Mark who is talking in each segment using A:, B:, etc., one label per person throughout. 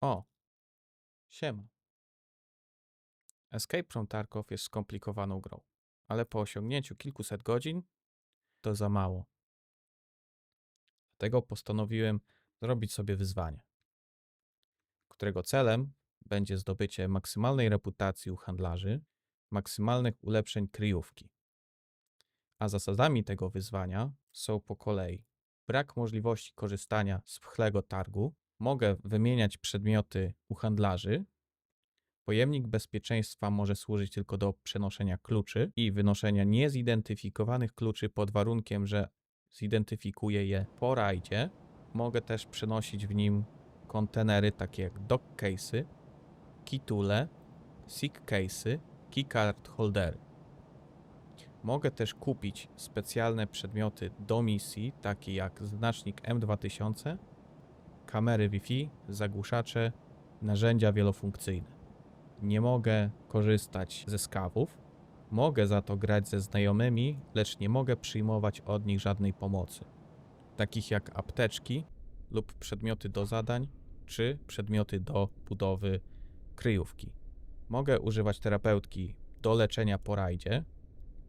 A: O, siema. Escape from Tarkov jest skomplikowaną grą, ale po osiągnięciu kilkuset godzin to za mało. Dlatego postanowiłem zrobić sobie wyzwanie, którego celem będzie zdobycie maksymalnej reputacji u handlarzy, maksymalnych ulepszeń kryjówki. A zasadami tego wyzwania są po kolei brak możliwości korzystania z pchlego targu, mogę wymieniać przedmioty u handlarzy, pojemnik bezpieczeństwa może służyć tylko do przenoszenia kluczy i wynoszenia niezidentyfikowanych kluczy pod warunkiem, że zidentyfikuję je po rajdzie. Mogę też przenosić w nim kontenery takie jak dock case'y, kitule, sick case'y, keycard holdery. Mogę też kupić specjalne przedmioty do misji, takie jak znacznik M2000, kamery Wi-Fi, zagłuszacze, narzędzia wielofunkcyjne. Nie mogę korzystać ze skawów. Mogę za to grać ze znajomymi, lecz nie mogę przyjmować od nich żadnej pomocy, takich jak apteczki lub przedmioty do zadań, czy przedmioty do budowy kryjówki. Mogę używać terapeutki do leczenia po rajdzie,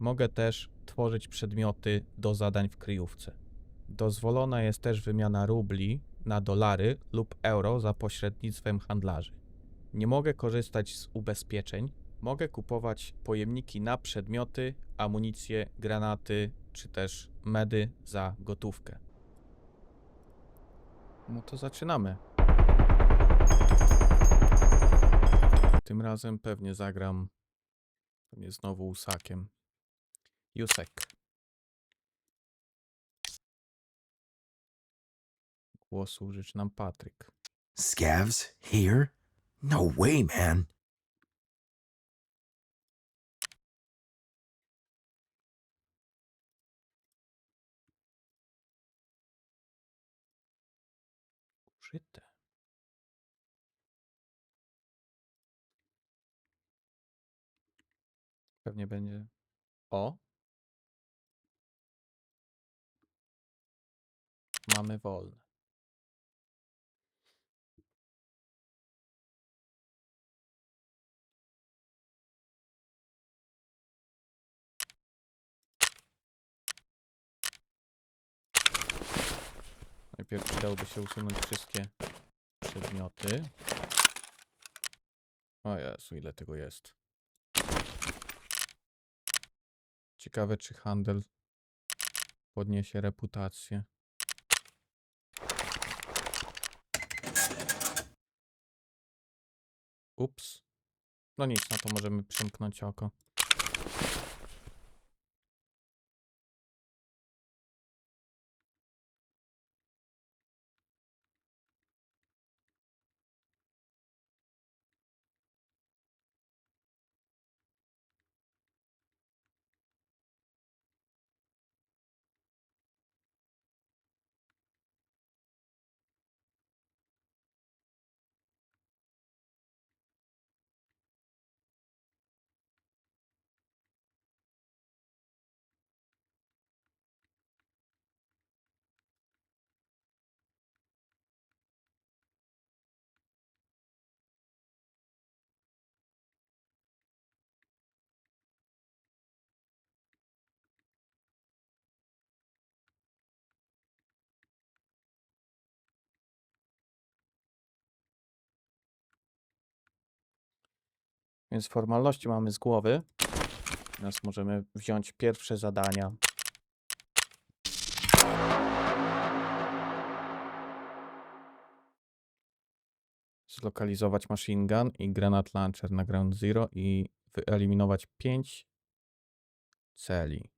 A: Mogę też tworzyć przedmioty do zadań w kryjówce. Dozwolona jest też wymiana rubli na dolary lub euro za pośrednictwem handlarzy. Nie mogę korzystać z ubezpieczeń. Mogę kupować pojemniki na przedmioty, amunicję, granaty czy też medy za gotówkę. No to zaczynamy. Tym razem pewnie zagram pewnie znowu usakiem. Jusek. Użyczy nam Patryk.
B: Scavs? Here? No way, man.
A: Użyte. Pewnie będzie. O! Mamy wolne. Najpierw przydałoby się usunąć wszystkie przedmioty. O Jezu, ile tego jest. Ciekawe, czy handel podniesie reputację. Ups. No nic, na to możemy przymknąć oko. Więc formalności mamy z głowy. Teraz możemy wziąć pierwsze zadania. Zlokalizować machine gun i granat launcher na ground zero i wyeliminować 5 celi.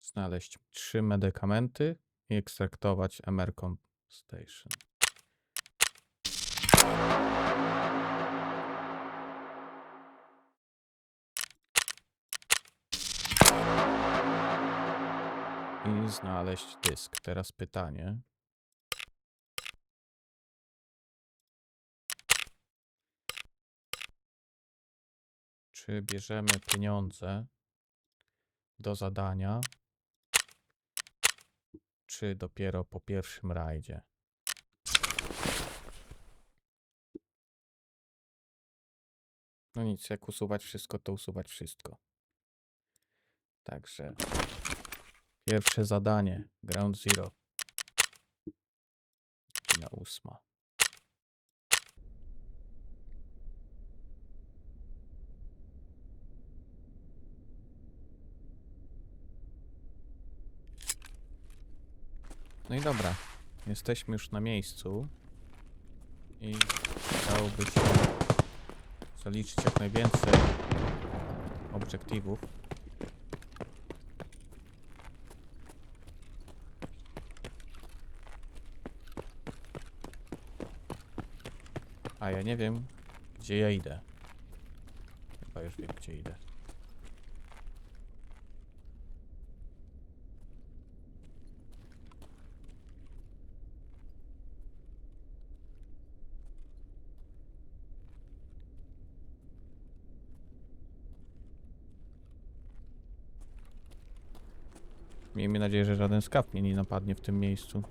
A: Znaleźć trzy medykamenty i ekstraktować Emercom Station. I znaleźć dysk. Teraz pytanie. Czy bierzemy pieniądze do zadania czy dopiero po pierwszym rajdzie? No nic, jak usuwać wszystko, to usuwać wszystko. Także pierwsze zadanie, Ground Zero. Na ósma. No i dobra, jesteśmy już na miejscu i chciałoby się zaliczyć jak najwięcej obiektywów. A ja nie wiem, gdzie ja idę. Chyba już wiem, gdzie idę. Miejmy nadzieję, że żaden skaw mnie nie napadnie w tym miejscu.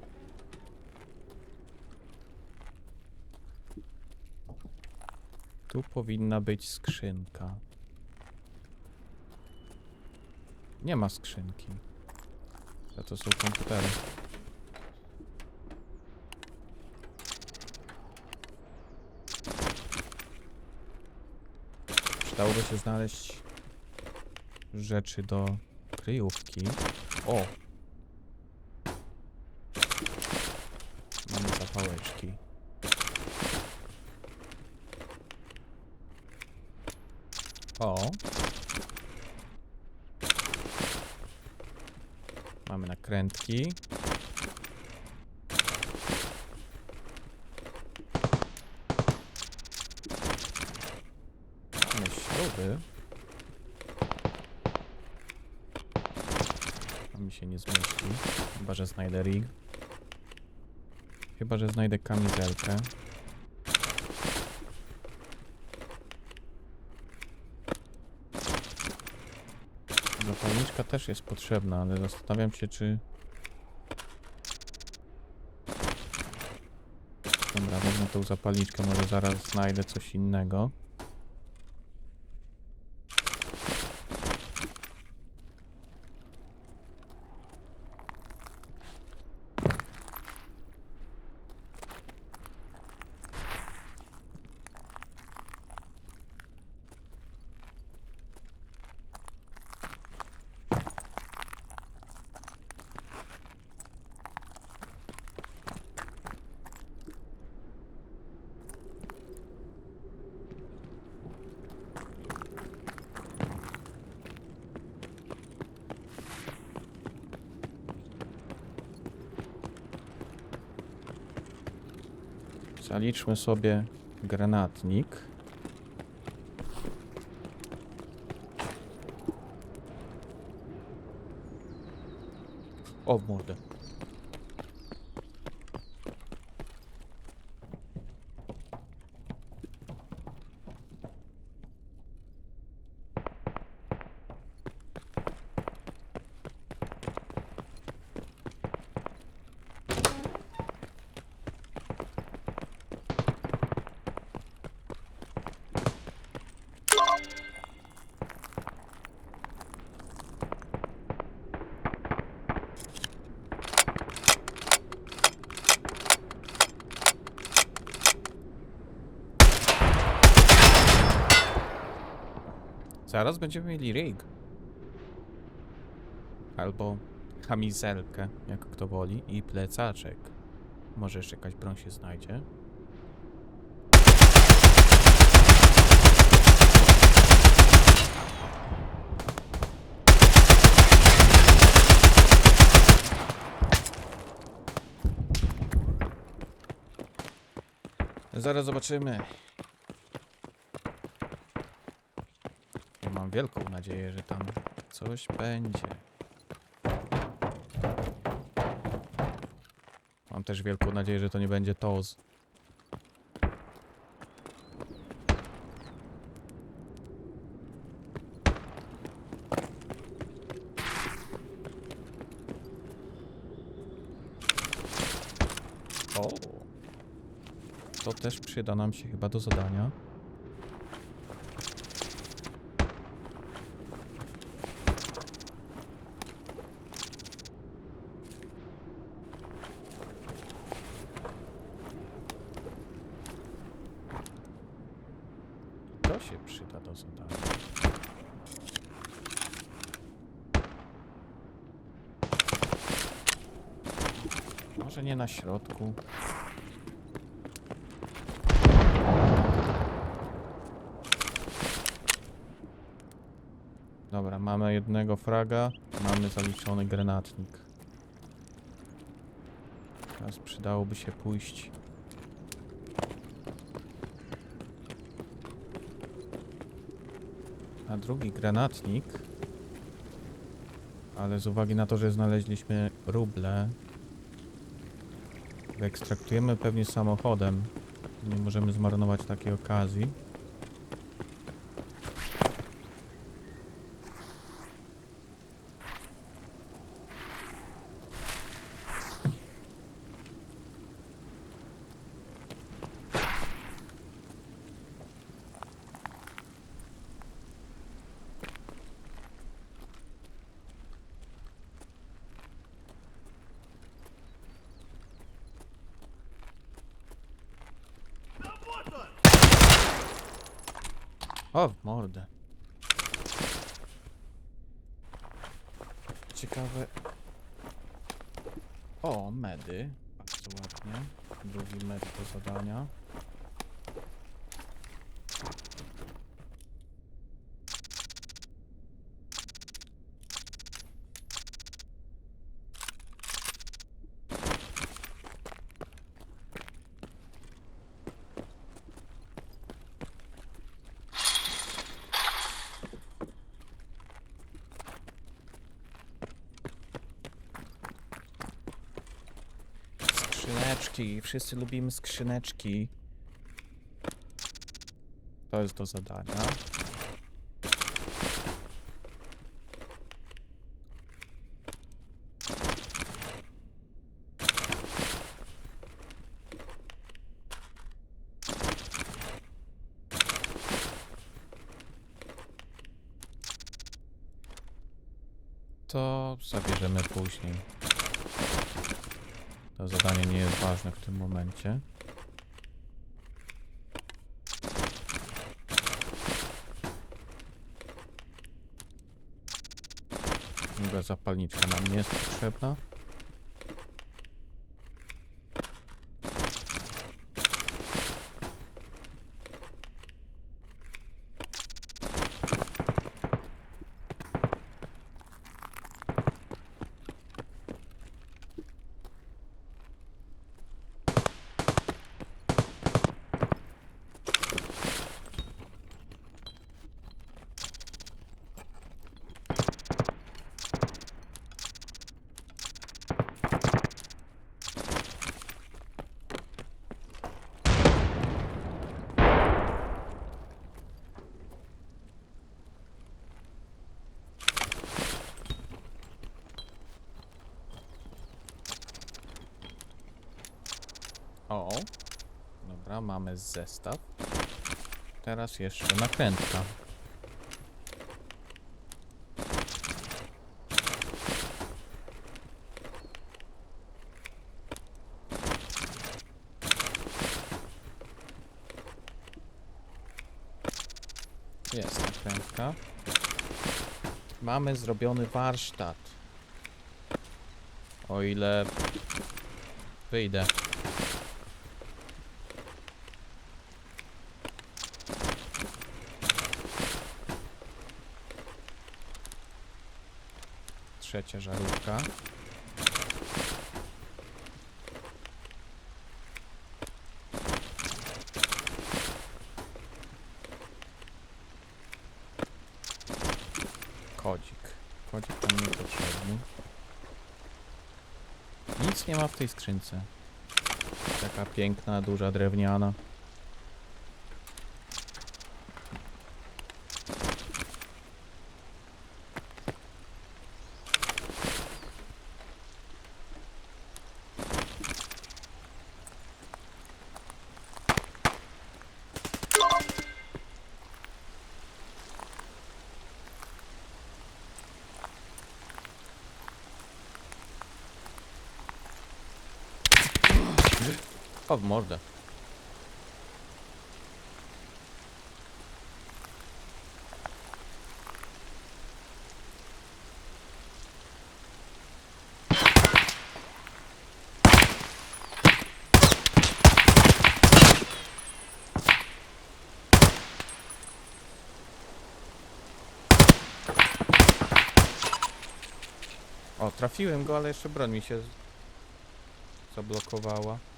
A: Tu powinna być skrzynka. Nie ma skrzynki. Za to są komputery. Przydałoby się znaleźć rzeczy do kryjówki. O! Mamy zapałeczki. O! Mamy nakrętki. Mamy śruby. A mi się nie zmieści. Chyba, że znajdę rig. Chyba, że znajdę kamizelkę. Zapalniczka też jest potrzebna, ale zastanawiam się, czy... Dobra, wezmę tą zapalniczkę, może zaraz znajdę coś innego. Zaliczmy sobie granatnik. O, w mordę. Zaraz będziemy mieli rig. Albo kamizelkę, jak kto woli, i plecaczek. Może jeszcze jakaś broń się znajdzie. Zaraz zobaczymy. mam wielką nadzieję, że tam coś będzie. Mam też wielką nadzieję, że to nie będzie toz. O! To też przyda nam się chyba do zadania. Środku. Dobra, mamy jednego fraga, mamy zaliczony granatnik. Teraz przydałoby się pójść. Na drugi granatnik. Ale z uwagi na to, że znaleźliśmy ruble, wyekstraktujemy pewnie samochodem. Nie możemy zmarnować takiej okazji. O, w mordę. Ciekawe. O, medy. Bardzo ładnie. Drugi med do zadania. Skrzyneczki. Wszyscy lubimy skrzyneczki. To jest do zadania. To zabierzemy później. To zadanie nie jest ważne w tym momencie. Druga zapalniczka nam nie jest potrzebna. O, mamy zestaw. Teraz jeszcze nakrętka. Jest nakrętka. Mamy zrobiony warsztat. O ile wyjdę. Trzecia żarówka. Kodzik. Kodzik tam niepotrzebny. Nic nie ma w tej skrzynce. Taka piękna, duża, drewniana. O, w mordę. O, trafiłem go, ale jeszcze broń mi się zablokowała.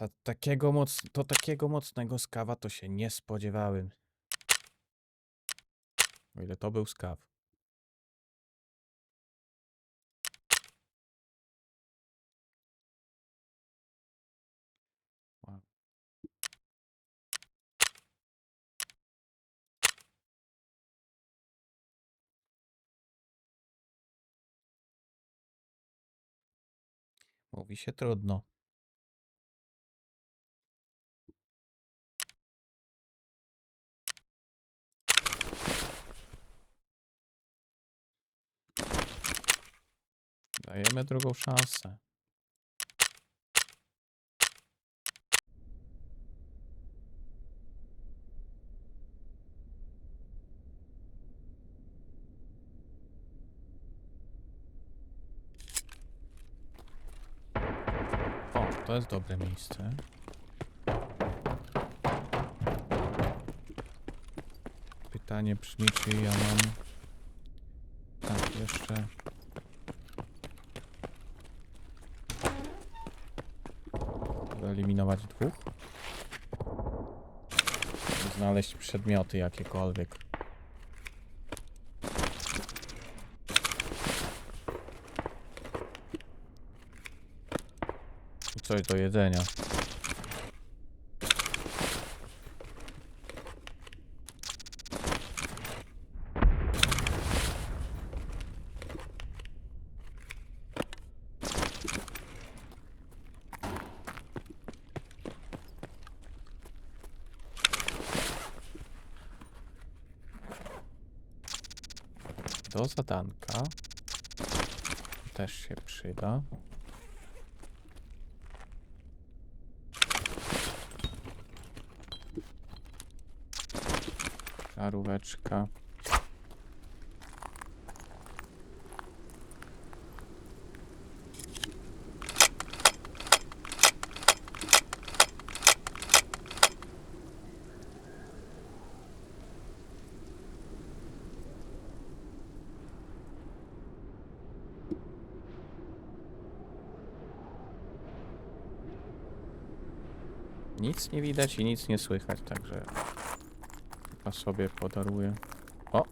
A: Ta, takiego moc, to takiego mocnego skawa to się nie spodziewałem. O ile to był skaw. Mówi się trudno. Dajemy drugą szansę. O, to jest dobre miejsce. Pytanie brzmi, czy ja mam... Tak, jeszcze... Wyeliminować dwóch. Znaleźć przedmioty jakiekolwiek. I coś do jedzenia. Do zadanka. Też się przyda. Żaróweczka. Nic nie widać i nic nie słychać, także chyba sobie podaruję. O!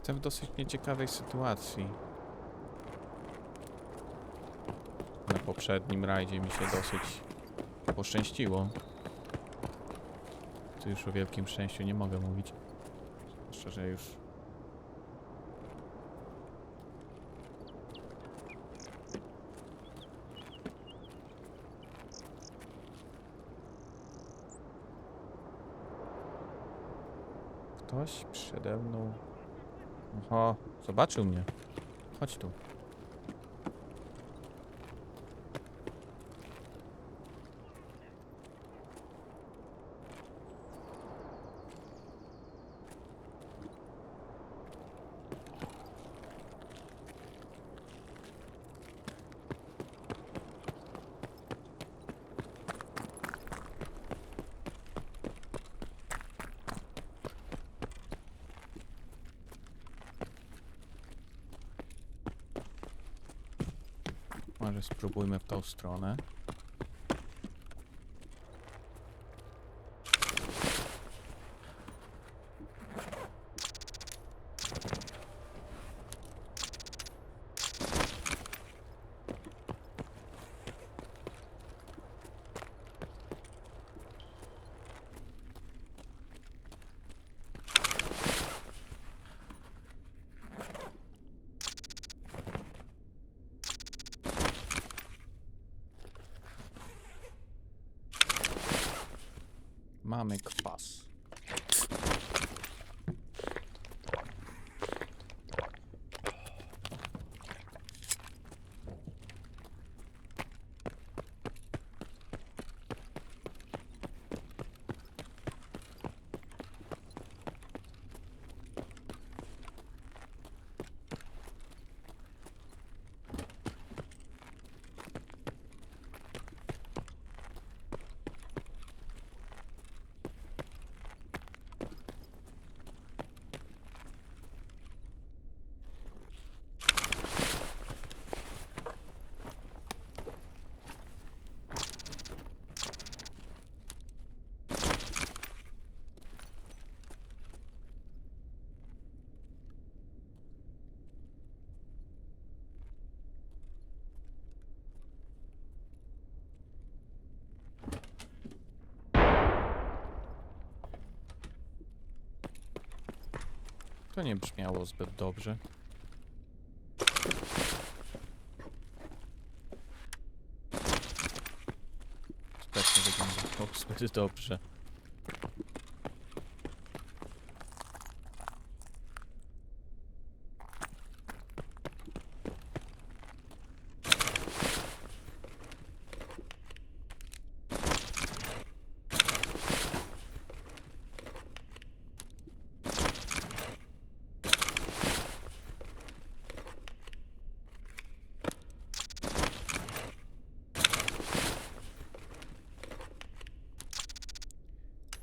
A: Jestem w dosyć nieciekawej sytuacji. Na poprzednim rajdzie mi się dosyć poszczęściło. Tu już o wielkim szczęściu nie mogę mówić. Że już Ktoś przede mną. Oho, zobaczył mnie. Chodź tu. Spróbujmy w tą stronę. Mamy To nie brzmiało zbyt dobrze. Też nie wyglądało zbyt dobrze.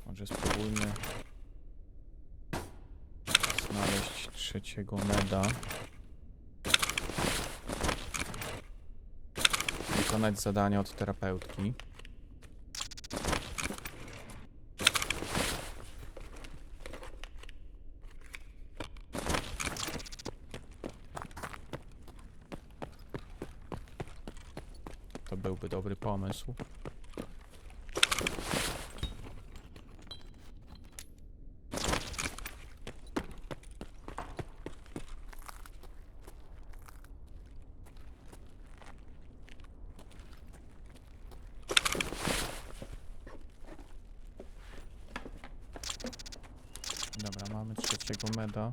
A: Może spróbujmy znaleźć trzeciego meda. Wykonać zadania od terapeutki. To byłby dobry pomysł. Dobra, trzeciego meda.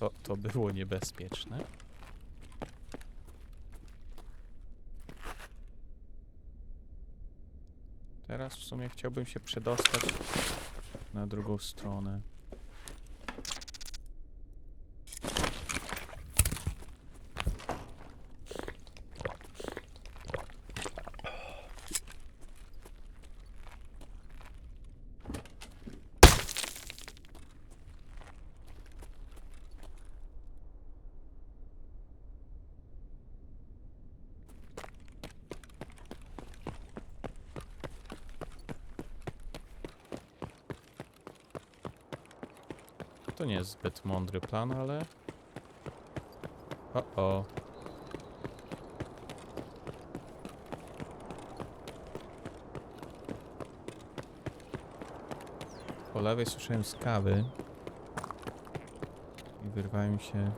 A: To, to było niebezpieczne. Teraz w sumie chciałbym się przedostać na drugą stronę. Nie jest zbyt mądry plan, ale... O, o. Po lewej słyszałem skawy. I wyrwałem się...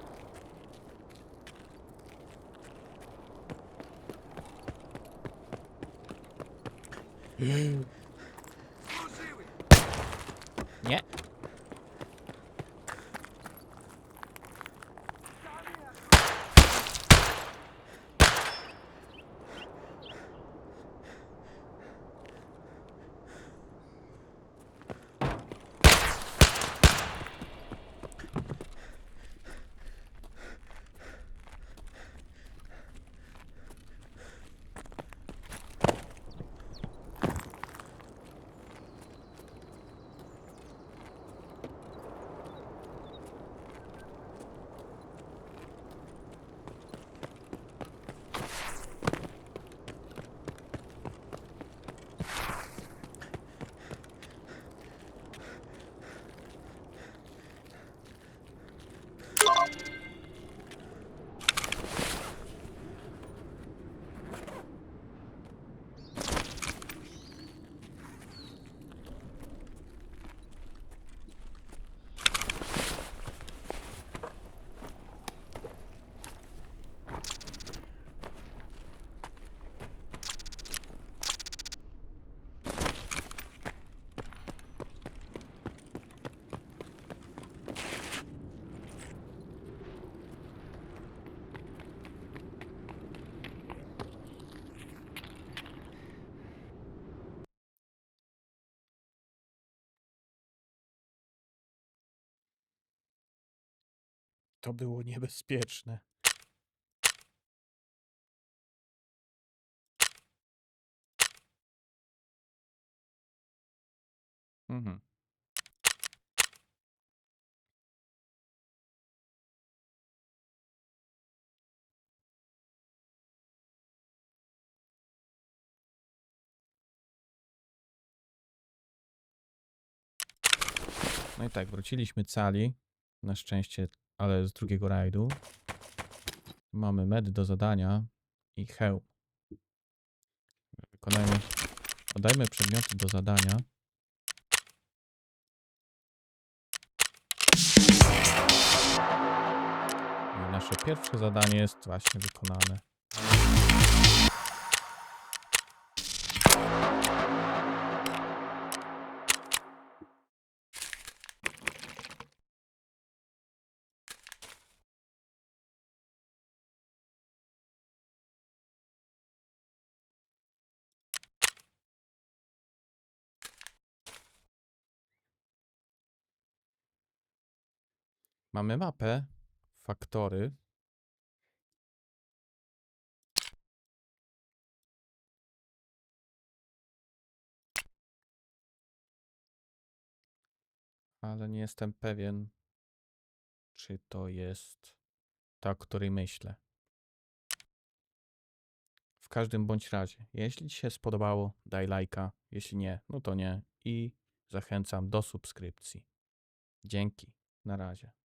A: To było niebezpieczne. Mhm. No i tak, wróciliśmy cali. Na szczęście, ale z drugiego rajdu. Mamy med do zadania i hełm. Wykonajmy, podajmy przedmioty do zadania. I nasze pierwsze zadanie jest właśnie wykonane. Mamy mapę, faktory. Ale nie jestem pewien, czy to jest ta, o której myślę. W każdym bądź razie, jeśli Ci się spodobało, daj lajka. Jeśli nie, no to nie. I zachęcam do subskrypcji. Dzięki. Na razie.